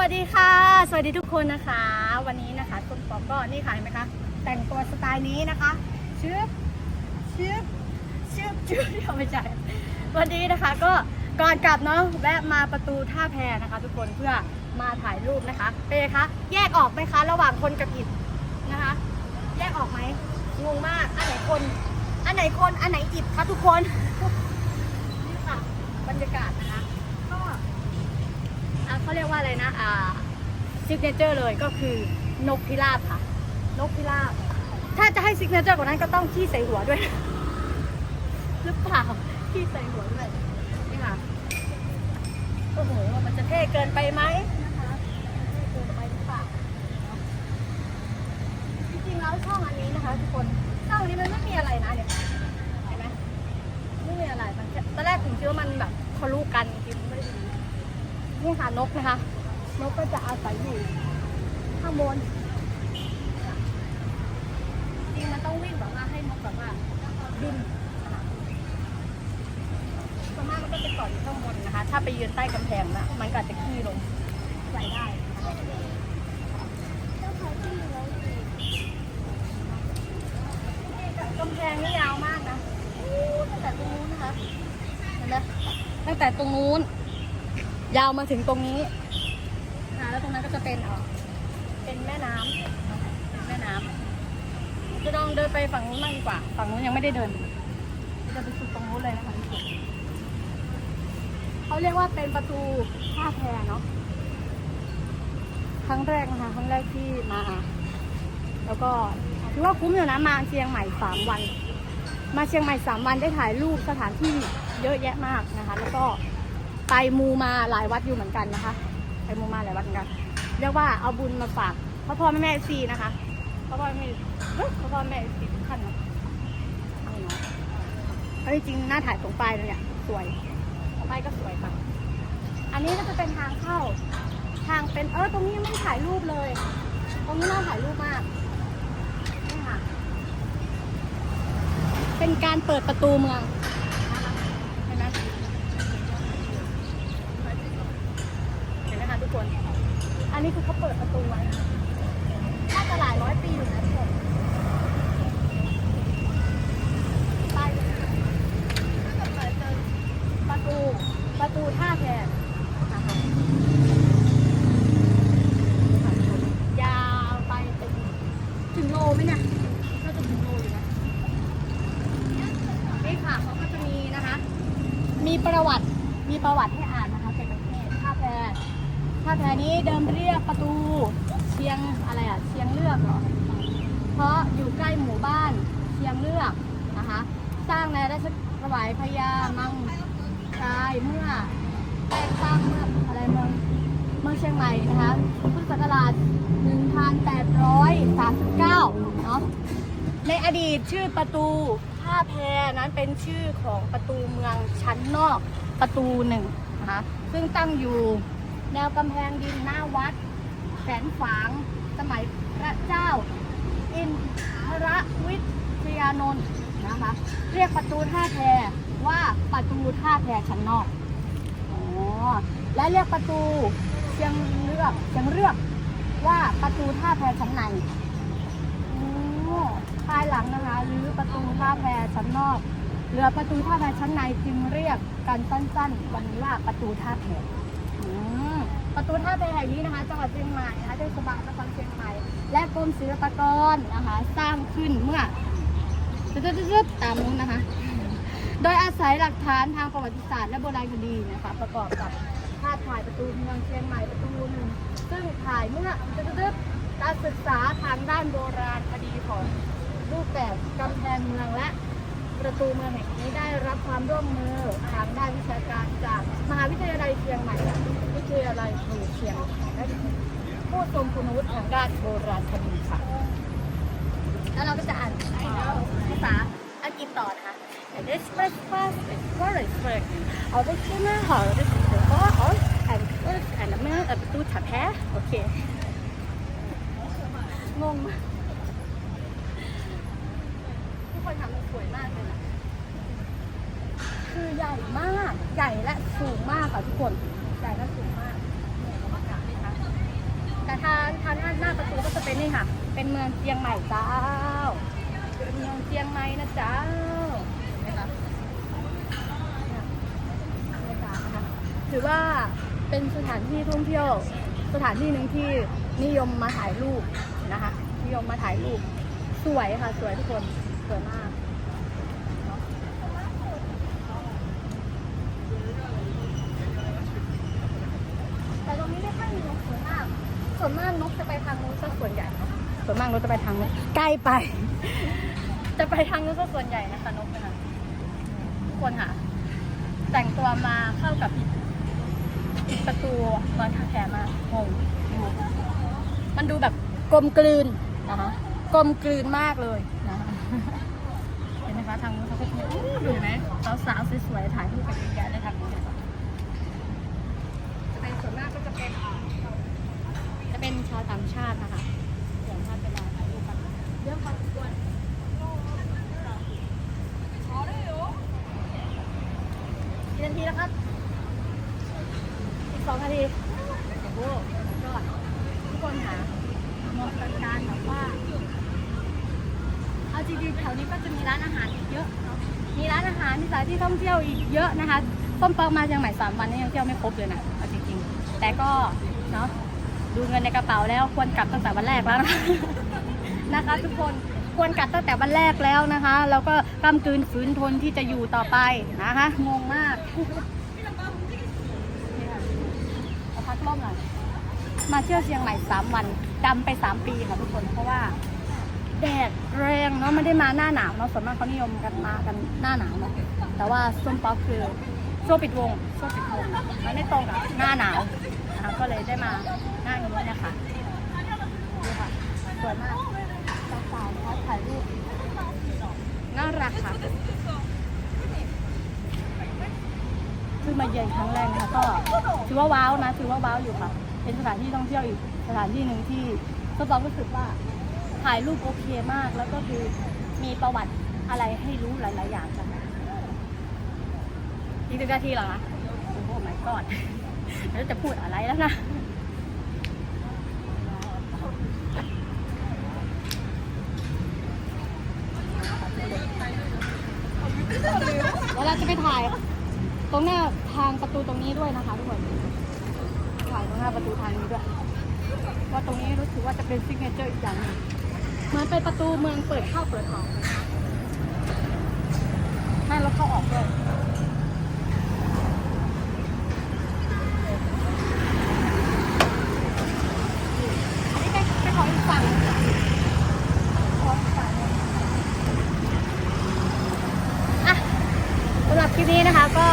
วัสดีค่ะ สวัสดีทุกคนนะคะ วันนี้นะคะคุณปอก็นี่ค่ะเห็นไหมคะ แต่งตัวสไตล์นี้นะคะชึบชึบชึบชึบเอาไม่ใช่วันนี้นะคะก็ก่อนกลับเนาะแวะมาประตูท่าแพนะคะ ทุกคนเพื่อมาถ่ายรูปนะคะเป็นไงคะแยกออกไหมคะ ระหว่างคนกับอิฐนะคะ แยกออกไหมงงมากอันไหนคน อันไหนคนอันไหนอิฐคะทุกคนนี่ค่ะบรรยากาศนะคะ ก็อะเขาเรียกว่าอะไรนะอ่าซิกเนเจอร์เลยก็คือนกพิราบค่ะ นกพิราบ ถ้าจะให้ซิกเนเจอร์กว่านั้นก็ต้องขี้ใส่หัวด้วยหรือเปล่าขี้ใส่หัวด้วยนี่ค่ะโอ้โหมันจะเท่เกินไปไหมนะคะเท่เกินไปหรือเปล่าเนาะจริงๆแล้วช่องอันนี้นะคะทุกคนช่องนี้มันไม่มีอะไรนะเนี่ยเห็นไหมไม่มีอะไรมันแค่ตอนแรกถึงคิดว่ามันแบบทะลุกันจริงๆไม่ได้ดี นี่ค่ะนกนะคะ นกก็จะอาศัยอยู่ข้างบนจริงมันต้องวิ่งแบบว่าให้นกแบบว่าบินส่วนมากมันก็จะเกาะอยู่ข้างบนนะคะ ถ้าไปยืนใต้กำแพงนะมันก็จะขี้ลงใส่ได้กำแพงนี่ยาวมากนะตั้งแต่ตรงนู้นนะคะเห็นไหมตั้งแต่ตรงนู้น ยาวมาถึงตรงนี้นะแล้วตรงนั้นก็จะเป็นเออเป็นแม่น้ำเป็นแม่น้ำจะลองเดินไปฝั่งนู้นมากดีกว่า ฝั่งนู้นยังไม่ได้เดินจะไปสุดตรงนู้นเลยนะคะทุกคนเขาเรียกว่าเป็นประตูท่าแพเนาะครั้งแรกนะคะครั้งแรกที่มา แล้วก็ถือว่าคุ้มอยู่นะมาเชียงใหม่สามวัน มาเชียงใหม่สามวันได้ถ่ายรูปสถานที่เยอะแยะมากนะคะ แล้วก็ ไปมูมาหลายวัดอยู่เหมือนกันนะคะ ไปมูมาหลายวัดเหมือนกัน เรียกว่าเอาบุญมาฝากพ่อพ่อแม่แม่ซีนะคะพ่อพ่อแม่พ่อพ่อแม่ซีทุกท่านเนาะเอาเนาะเอาจริงหน้าถ่ายตรงปลายเลยเนี่ยสวยปลายก็สวยค่ะอันนี้ก็จะเป็นทางเข้า ทางเป็นเออตรงนี้ยังไม่ถ่ายรูปเลย ตรงนี้น่าถ่ายรูปมากนี่ค่ะ เป็นการเปิดประตูเมืองนะคะเห็นไหม เห็นไหมคะทุกคน อั นนี้คือเขาเปิดประตูไว้น่าจะหลายร้อยปีอยู่นะทุกคนป้ายก็มีถ้าเกิดเจอประตูประตูท่าแพนะคะยาวไปถึงถึงโลไหมเนี่ยน่าจะถึงโลอยู่นะนี่ค่ะเขาก็จะมีนะคะ มีประวัติมีประวัติให้อ่านนะ ท่าแพนี้เดิมเรียกประตูเชียงอะไรอะเชียงเลือกเหรอเพราะอยู่ใกล้หมู่บ้านเชียงเลือกนะคะ สร้างในราชสมัยพญามังรายเมื่อแรกสร้างเมื่ออะไรเมืองเมืองเชียงใหม่นะคะพุทธศักราช 1839 เนาะในอดีตชื่อประตูท่าแพนั้นเป็นชื่อของประตูเมืองชั้นนอกประตูหนึ่งนะคะซึ่งตั้งอยู่ แนวกำแพงดินหน้าวัดแสนฝาง สมัยพระเจ้า อินทรวิทยานนท์นะคะเรียกประตูท่าแพว่าประตูท่าแพชั้นนอกอ๋อและเรียกประตูเชียงเลือกเชียงเลือกว่าประตูท่าแพชั้นในโอ้ภายหลังนะคะหรือประตูท่าแพชั้นนอกเรือประตูท่าแพชั้นในจึงเรียกกันสั้นๆ วันนี้ว่าประตูท่าแพอืม ประตูท่าแพแห่งนี้นะคะจังหวัดเชียงใหม่นะคะเทศบาลนครเชียงใหม่ และกรมศิลปากรนะคะ สร้างขึ้นเมื่อตึ๊ดๆตามนู้นนะคะ โดยอาศัยหลักฐานทางประวัติศาสตร์และโบราณคดีนะคะ ประกอบกับภาพถ่ายประตูเมืองเชียงใหม่ประตูหนึ่งซึ่งถ่ายเมื่อตึ๊ดๆการศึกษาทางด้านโบราณคดีของรูปแบบกำแพงเมืองและประตูเมืองแห่งนี้ได้รับความร่วมมือทางด้านวิชาการจากาลัยครูเชียงใหม่และผู้ทรงคุณวุฒิทางด้านโบราณคดีค่ะ แล้วเราก็จะอ่านภาษาอังกฤษต่อนะคะ And this first class is very strict. Original hall this is the hall and first element of ประตูถับแพ้โอเคงงมากทุกคนทำมันสวยมากเลยนะคือใหญ่มาก ใหญ่และสูงมากค่ะทุกคน ใหญ่และสูงมากเนี่ยบรรยากาศนะคะ นี่ ค่ะ เป็นเมืองเจียงใหม่เจ้าเป็นเมืองเจียงใหม่นะเจ้าเห็นไหมคะเนี่ยบรรยากาศนะคะถือว่าเป็นสถานที่ท่องเที่ยว สถานที่หนึ่งที่นิยมมาถ่ายรูปนะคะ นิยมมาถ่ายรูป สวยค่ะ สวยทุกคน สวยมากเนอะแต่ตรงนี้ไม่ค่อยมีนกส่วนมาก ส่วนมากนกจะไปทางนู้นซะส่วนใหญ่เนอะส่วนมากนกจะไปทางนู้นใกล้ไป จะไปทางนู้นซะส่วนใหญ่นะคะนกนะคะทุกคนค่ะ แต่งตัวมาเข้ากับปิดประตูนอนทาแคมางงงงมันดูแบบกลมกลืนนะคะกลมกลืนมากเลยนะคะเห็นไหมคะทางนู้นเขาก็จะอู้ดูไหมสาวๆสวยๆถ่ายรูปกันเยอะแยะเลยทางนู้นนะคะจะเป็นส่วนมากก็จะเป็นาวต่างชาตินะคะส่วนชาติเป็นเราถ่ายรูปกันเยอะพอสมควรกี่นาทีแล้วครับอีกสองนาทีโอ้โหยอดทุกคนค่ะเหมาะกับการแบบว่าเอาจริงๆแถวนี้ก็จะมีร้านอาหารอีกเยอะเนาะมีร้านอาหารมีสถานที่ท่องเที่ยวอีกเยอะนะคะส้มปองมาเชียงใหม่สามวันนี่ยังเที่ยวไม่ครบเลยนะเอาจริงๆ แต่ก็เนาะ ดูเงินในกระเป๋าแล้วควรกลับตั้งแต่วันแรกแล้วนะนะคะ ทุกคนควรกลับตั้งแต่วันแรกแล้วนะคะ แล้วก็กำกืนฝืนทนที่จะอยู่ต่อไปนะคะงงมากเอาพักร่มหน่อยมาเที่ยวเชียงใหม่สามวันดำไปสามปีค่ะทุกคนเพราะว่าแดดแรงเนาะไม่ได้มาหน้าหนาวเนาะส่วนมากเขานิยมกันมากันหน้าหนาวเนาะแต่ว่าส้มป๊อกคือช่วงปิดวงช่วงปิดวงมันไม่ตรงกับหน้าหนาวนะคะก็เลยได้มา ห้านี้นะคะดูค่ะสวยมากสาวๆนะคะถ่ายรูปน่ารักค่ะคือมาเยือนครั้งแรกนะคะก็ถือว่าว้าวนะถือว่าว้าวอยู่ค่ะ เป็นสถานที่ท่องเที่ยวอีกสถานที่หนึ่งที่ทดลองรู้สึกว่าถ่ายรูปโอเคมาก แล้วก็คือมีประวัติอะไรให้รู้หลาย ๆ อย่างจ้ะอีกหนึ่งนาทีเหรอคะโอ้โหไม่กอดแล้วจะพูดอะไรแล้วนะ เดี๋ยวเราจะไปถ่าย ตรงหน้าทางประตูตรงนี้ด้วยนะคะทุกคน ถ่ายตรงหน้าประตูทางนี้ด้วย ว่าตรงนี้รู้สึกว่าจะเป็นซิกเนเจอร์อีกอย่างหนึงเหมือนเป็นประตูเมืองเปิดเข้าเปิดออกให้รถเข้าออกด้วย ลิปนี้นะคะก็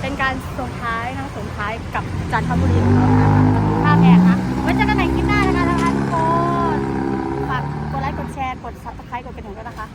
เป็นการส่งท้ายนะคะส่งท้ายกับจันทบุรีของเรานะคะท่าแพงนะไว้เจอกันใหม่คลิปหน้านะคะทุกคนฝากกดไลค์กดแชร์กดซับสไครต์กดกระดิ่งด้วยนะคะ